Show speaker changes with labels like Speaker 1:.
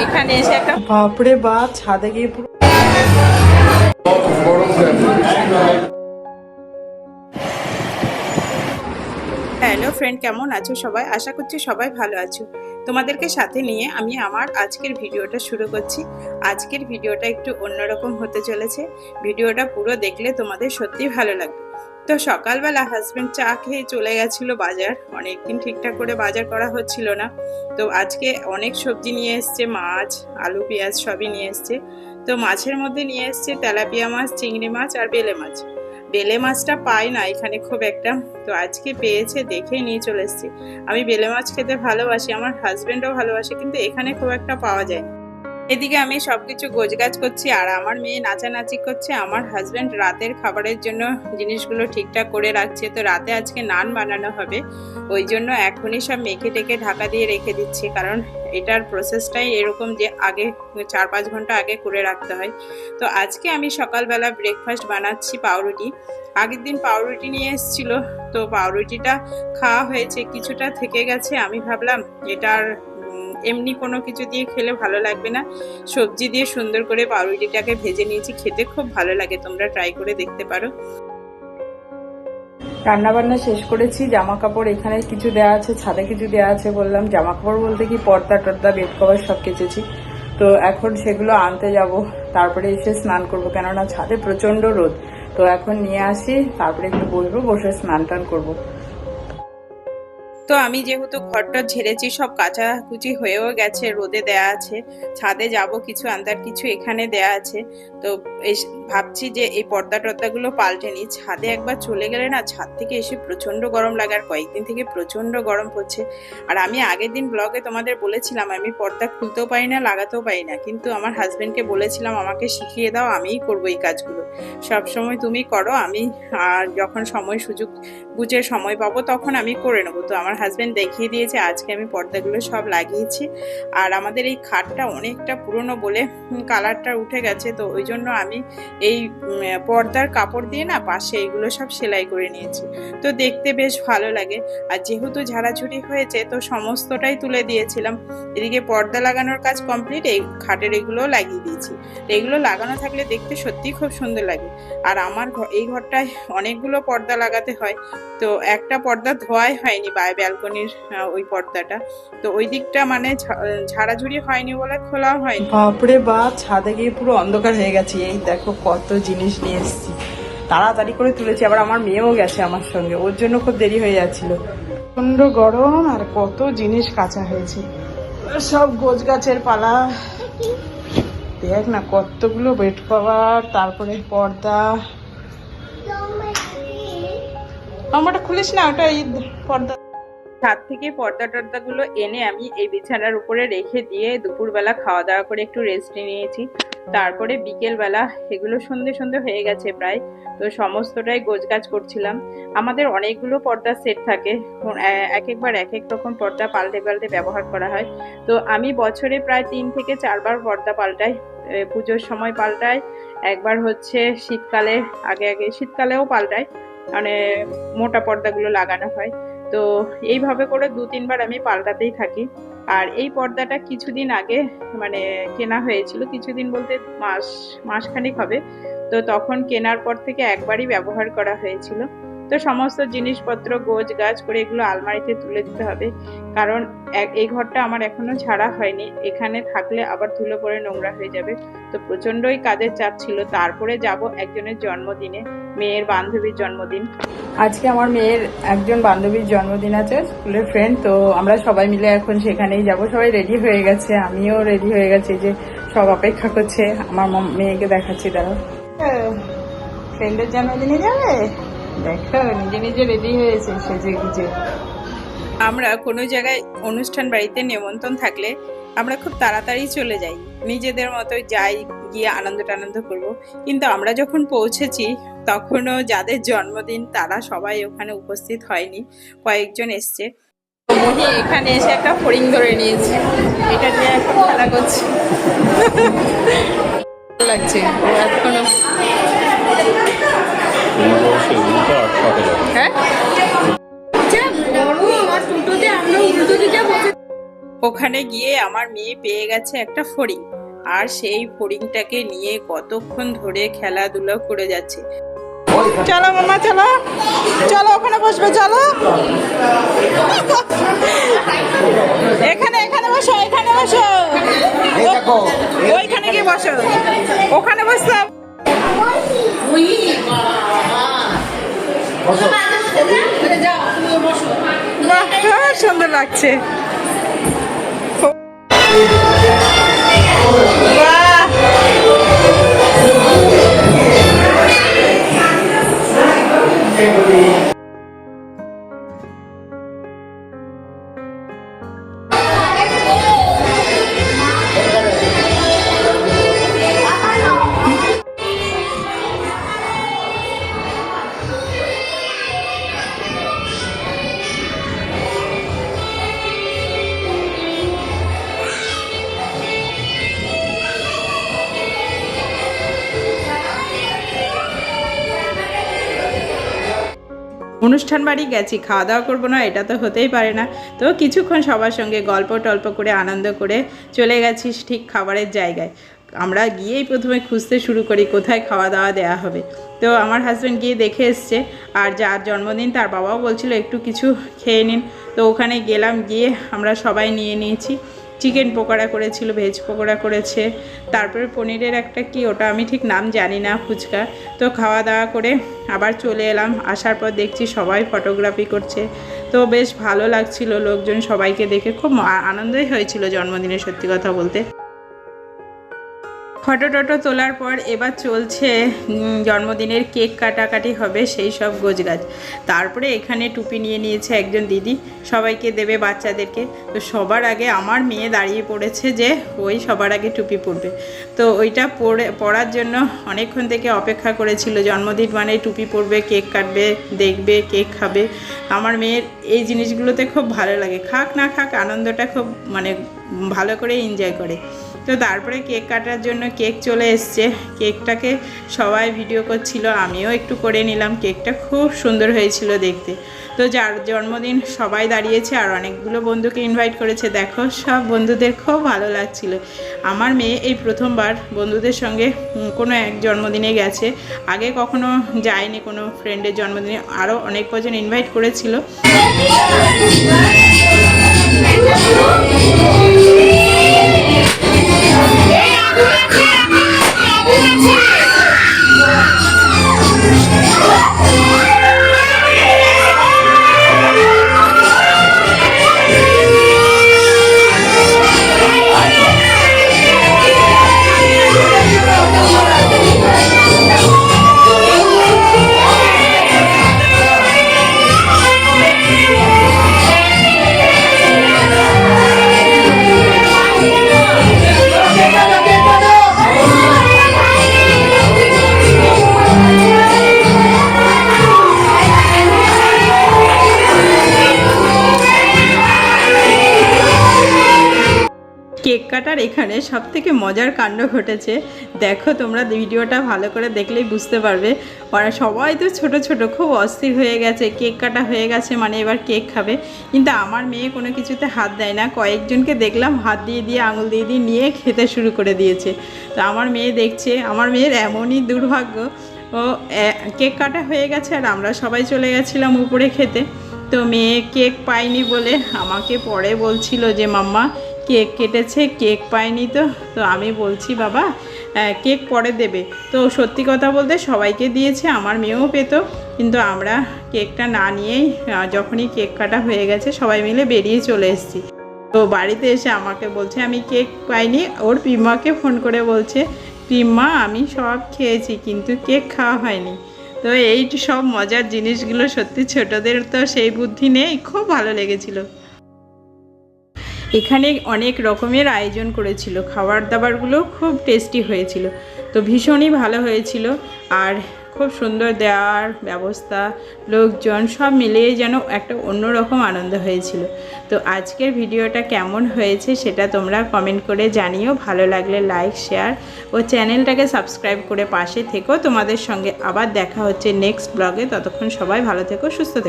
Speaker 1: এখানে এসে একটা
Speaker 2: বাপরে বা ছাদে গিয়ে পুরো
Speaker 1: হ্যালো ফ্রেন্ড কেমন আছো সবাই? আশা করছি সবাই ভালো আছো। তোমাদেরকে সাথে নিয়ে আমি আমার আজকের ভিডিওটা শুরু করছি। আজকের ভিডিওটা একটু অন্যরকম হতে চলেছে। ভিডিওটা পুরো দেখলে তোমাদের সত্যি ভালো লাগবে। তো সকালবেলা হাজব্যান্ড চা খেয়ে চলে গেছিল বাজার। অনেকদিন ঠিকঠাক করে বাজার করা হচ্ছিল না। তো আজকে অনেক সবজি নিয়ে এসছে, মাছ, আলু, পেঁয়াজ সবই নিয়ে এসছে। তো মাছের মধ্যে নিয়ে এসছে তেলাপিয়া মাছ, চিংড়ি মাছ আর বেলে মাছ। বেলে মাছটা পাই না এখানে খুব একটা। তো আজকে পেয়েছে দেখেই নিয়ে চলে এসেছি। আমি বেলে মাছ খেতে ভালোবাসি, আমার হাজব্যান্ডও ভালোবাসে, কিন্তু এখানে খুব একটা পাওয়া যায়। এদিকে আমি সব সবকিছু গোছগাছ করছি, আর আমার মেয়ে নাচানাচি করছে, আমার হাজব্যান্ড রাতের খাবারের জন্য জিনিসগুলো ঠিকঠাক করে রাখছে, তো রাতে আজকে নান বানানো হবে। ওই জন্য এখনই সব মেখে টেকে ঢাকা দিয়ে রেখে দিচ্ছি, কারণ এটার প্রসেসটাই এরকম যে আগে চার পাঁচ ঘণ্টা আগে করে রাখতে হয়। তো আজকে আমি সকালবেলা ব্রেকফাস্ট বানাচ্ছি পাউরুটি। আগের দিন পাউরুটি নিয়ে এসেছিল, তো পাউরুটিটা খাওয়া হয়েছে, কিছুটা থেকে গেছে। আমি ভাবলাম এটার এমনি কোনো কিছু দিয়ে খেলে ভালো লাগবে না। সবজি দিয়ে সুন্দর করে পাউরুটিটাকে ভেজে নিয়েছি, খেতে খুব ভালো লাগে, তোমরা ট্রাই করে দেখতে পারো।
Speaker 2: রান্না বান্না শেষ করেছি জামা কাপড় এখানে কিছু দেওয়া আছে, ছাদে কিছু দেওয়া আছে বললাম। জামা কাপড় বলতে কি, পর্দা টর্দা, বেড কভার সব কেচেছি। তো এখন সেগুলো আনতে যাব, তারপরে এসে স্নান করব, কেননা ছাদে প্রচণ্ড রোদ। তো এখন নিয়ে আসি, তারপরে একটু বসবো, বসে স্নান টান করব।
Speaker 1: তো আমি যেহেতু ঘরটা ঝেড়েছি, সব কাচাকুচি হয়েও গেছে, রোদে দেয়া আছে, ছাদে যাব কিছু আন্দার কিছু এখানে দেয়া আছে। তো ভাবছি যে এই পর্দা টর্দাগুলো পাল্টে নিই। ছাদে একবার চলে গেলে না, ছাদ থেকে এসে প্রচণ্ড গরম লাগে, আর কয়েকদিন থেকে প্রচণ্ড গরম পড়ছে। আর আমি আগের দিন ব্লগে তোমাদের বলেছিলাম, আমি পর্দা খুলতেও পারি না, লাগাতেও পারি না। কিন্তু আমার হাজব্যান্ডকে বলেছিলাম, আমাকে শিখিয়ে দাও, আমিই করব এই কাজগুলো। সব সময় তুমি করো, আমি, আর যখন সময় সুযোগ, বুঝে সময় পাবো, তখন আমি করে নেব। তো আমার হাজবেন্ড দেখিয়ে দিয়েছে, আজকে আমি পর্দাগুলো সব লাগিয়েছি। আর আমাদের এই খাটটা অনেকটা পুরনো বলে কালারটা উঠে গেছে, তো ওই জন্য আমি এই পর্দার কাপড় দিয়ে না পাশে এইগুলো সব সেলাই করে নিয়েছি। তো দেখতে বেশ ভালো লাগে। আর যেহেতু ঝাড়াঝুড়ি হয়েছে, তো সমস্তটাই তুলে দিয়েছিলাম। এদিকে পর্দা লাগানোর কাজ কমপ্লিট এই খাটের এগুলোও লাগিয়ে দিয়েছি। এগুলো লাগানো থাকলে দেখতে সত্যিই খুব সুন্দর লাগে। আর আমার এই ঘরটায় অনেকগুলো পর্দা লাগাতে হয়। তো একটা পর্দা ধোয়াই হয়নি বাই ব্যালকনির ওই পর্দাটা। তো ওই দিকটা মানে ঝাড়াঝুড়ি হয়নি বলে খোলা হয়নি।
Speaker 2: বাপরে বা ছাদে গিয়ে পুরো অন্ধকার হয়ে গেছে। এই দেখো কত জিনিস নিয়ে এসেছি। তাড়াতাড়ি করে তুলেছি আবার আমার মেয়েও গেছে আমার সঙ্গে। ওর জন্য খুব দেরি হয়ে যাচ্ছিল। প্রচণ্ড গরম আর কত জিনিস কাঁচা হয়েছে। সব গোছ গাছের পালা। দেখ না কতগুলো বেড কভার তারপরে পর্দা। আমারটা খুলিস না ওটা এই পর্দা।
Speaker 1: ছাদ থেকে পর্দা টর্দাগুলো এনে আমি এই বিছানার উপরে রেখে দিয়ে দুপুরবেলা খাওয়া দাওয়া করে একটু রেস্ট নিয়েছি। তারপরে বিকেলবেলা এগুলো সন্ধে সন্ধে হয়ে গেছে প্রায়, তো সমস্তটাই গোছগাছ করছিলাম। আমাদের অনেকগুলো পর্দার সেট থাকে এক একবার এক এক রকম পর্দা পাল্টে পাল্টে ব্যবহার করা হয়। তো আমি বছরে প্রায় তিন থেকে চারবার পর্দা পাল্টাই পুজোর সময় পাল্টাই, একবার হচ্ছে শীতকালে, আগে আগে শীতকালেও পাল্টাই মানে মোটা পর্দাগুলো লাগানো হয়। তো এইভাবে করে দু তিনবার আমি পাল্টাতেই থাকি। আর এই পর্দাটা কিছুদিন আগে মানে কেনা হয়েছিল, কিছুদিন বলতে মাস, মাসখানেক হবে। তো তখন কেনার পর থেকে একবারই ব্যবহার করা হয়েছিল। তো সমস্ত জিনিসপত্র গোছ গাছ করে এগুলো আলমারিতে তুলে দিতে হবে। কারণ এক- এই ঘরটা আমার এখনও ছাড়া হয়নি। এখানে থাকলে আবার ধুলো পড়ে নোংরা হয়ে যাবে। তো প্রচন্ডই কাজের চাপ ছিল। তারপরে যাব একজনের জন্মদিনে মেয়ের বান্ধবীর জন্মদিন।
Speaker 2: আজকে আমার মেয়ের একজন বান্ধবীর জন্মদিন আছে স্কুলের ফ্রেন্ড তো আমরা সবাই মিলে এখন সেখানেই যাব। সবাই রেডি হয়ে গেছে। আমিও রেডি হয়ে গেছি যে সব অপেক্ষা করছে। আমার মম- মেয়েকে দেখাচ্ছি দাঁড়াও। ফ্রেন্ডের জন্মদিনে যাবে? নিজে রেডি হয়েছে
Speaker 1: আমরা কোনো জায়গায় অনুষ্ঠান বাড়িতে নেমন্তন্ন থাকলে আমরা খুব তাড়াতাড়ি চলে যাই। নিজেদের মতো যাই, গিয়ে আনন্দ টানন্দ করব। কিন্তু আমরা যখন পৌঁছেছি, তখনও যাদের জন্মদিন, তারা সবাই ওখানে উপস্থিত হয়নি। কয়েকজন এসছে। এখানে এসে একটা ফড়িং ধরে নিয়েছে। এটা নিয়ে এখন খেলা করছে। লাগছে। এখনও হ্যাঁ
Speaker 3: যা গরম আর টোটোতে আমরা উল্টো দিকে বসে
Speaker 1: ওখানে গিয়ে আমার মেয়ে পেয়ে গেছে একটা ফড়িং আর সেই ফড়িংটাকে নিয়ে কতক্ষণ ধরে খেলাধুলা করে যাচ্ছে।
Speaker 2: চলো মামা চলো। চলো ওখানে বসবে চলো। এখানে এখানে বসো এখানে বসো। ওইখানে গিয়ে বসো। সুন্দর লাগছে।
Speaker 1: অনুষ্ঠান বাড়ি গেছি, খাওয়া দাওয়া করব না, এটা তো হতেই পারে না। তো কিছুক্ষণ সবার সঙ্গে গল্প টল্প করে, আনন্দ করে চলে গেছি ঠিক খাবারের জায়গায়। আমরা গিয়েই প্রথমে খুঁজতে শুরু করি, কোথায় খাওয়া দাওয়া দেওয়া হবে। তো আমার হাজব্যান্ড গিয়ে দেখে এসছে, আর যার জন্মদিন তার বাবাও বলছিল, একটু কিছু খেয়ে নিন। তো ওখানে গেলাম, গিয়ে আমরা সবাই নিয়ে নিয়েছি। চিকেন পকোড়া করেছিল ভেজ পকোড়া করেছে। তারপরে পনিরের একটা কি, ওটা আমি ঠিক নাম জানি না, ফুচকা। তো খাওয়া দাওয়া করে আবার চলে এলাম। আসার পর দেখছি সবাই ফটোগ্রাফি করছে। তো বেশ ভালো লাগছিল, লোকজন সবাইকে দেখে। খুব আনন্দই হয়েছিল জন্মদিনে, সত্যি কথা বলতে। ফটো টটো তোলার পর এবার চলছে জন্মদিনের কেক কাটাকাটি হবে সেই সব গোছগাছ। তারপরে এখানে টুপি নিয়ে নিয়েছে একজন দিদি, সবাইকে দেবে বাচ্চাদেরকে। তো সবার আগে আমার মেয়ে দাঁড়িয়ে পড়েছে যে, ওই সবার আগে টুপি পরবে। তো ওইটা পরে, পরার জন্য অনেকক্ষণ থেকে অপেক্ষা করেছিল, জন্মদিন মানে টুপি পরবে, কেক কাটবে, দেখবে, কেক খাবে। আমার মেয়ের এই জিনিসগুলোতে খুব ভালো লাগে, খাক না খাক আনন্দটা খুব মানে ভালো করে এনজয় করে। তো তারপরে কেক কাটার জন্য কেক চলে এসছে। কেকটাকে সবাই ভিডিও করছিল, আমিও একটু করে নিলাম। কেকটা খুব সুন্দর হয়েছিল দেখতে। তো যার জন্মদিন সবাই দাঁড়িয়েছে আর অনেকগুলো বন্ধুকে ইনভাইট করেছে। দেখো, সব বন্ধুদের খুব ভালো লাগছিল। আমার মেয়ে এই প্রথমবার বন্ধুদের সঙ্গে কোনো এক জন্মদিনে গেছে। আগে কখনো যায়নি কোনো ফ্রেন্ডের জন্মদিনে। আরও অনেক কজন ইনভাইট করেছিল। কেক কাটার এখানে সব থেকে মজার কাণ্ড ঘটেছে। দেখো তোমরা ভিডিওটা ভালো করে দেখলেই বুঝতে পারবে। ওরা সবাই তো ছোট ছোট, খুব অস্থির হয়ে গেছে, কেক কাটা হয়ে গেছে মানে এবার কেক খাবে। কিন্তু আমার মেয়ে কোনো কিছুতে হাত দেয় না। কয়েকজনকে দেখলাম হাত দিয়ে দিয়ে, আঙুল দিয়ে দিয়ে নিয়ে খেতে শুরু করে দিয়েছে। তো আমার মেয়ে দেখছে, আমার মেয়ের এমনই দুর্ভাগ্য। ও কেক কাটা হয়ে গেছে আর আমরা সবাই চলে গেছিলাম উপরে খেতে। তো মেয়ে কেক পায়নি বলে আমাকে পরে বলছিল যে, মাম্মা কেক কেটেছে, কেক পায়নি তো। তো আমি বলছি, বাবা কেক পরে দেবে। তো সত্যি কথা বলতে সবাইকে দিয়েছে, আমার মেয়েও পেতো। কিন্তু আমরা কেকটা না নিয়েই যখনই কেক কাটা হয়ে গেছে, সবাই মিলে বেরিয়ে চলে এসেছি। তো বাড়িতে এসে আমাকে বলছে, আমি কেক পাইনি। ওর পিম্মাকে ফোন করে বলছে, পিম্মা, আমি সব খেয়েছি, কিন্তু কেক খাওয়া হয়নি। তো এই সব মজার জিনিসগুলো সত্যি ছোটদের তো সেই বুদ্ধি নেই, খুব ভালো লেগেছিল। এখানে অনেক রকমের আয়োজন করেছিল। খাবার দাবারগুলো খুব টেস্টি হয়েছিল। তো ভীষণই ভালো হয়েছিল। আর খুব সুন্দর দেওয়ার ব্যবস্থা, লোকজন সব মিলিয়ে যেন একটা অন্যরকম আনন্দ হয়েছিল। তো আজকের ভিডিওটা কেমন হয়েছে সেটা তোমরা কমেন্ট করে জানিও। ভালো লাগলে লাইক শেয়ার ও চ্যানেলটাকে সাবস্ক্রাইব করে পাশে থেকো তোমাদের সঙ্গে আবার দেখা হচ্ছে নেক্সট ব্লগে ততক্ষণ সবাই ভালো থেকো, সুস্থ থেকো।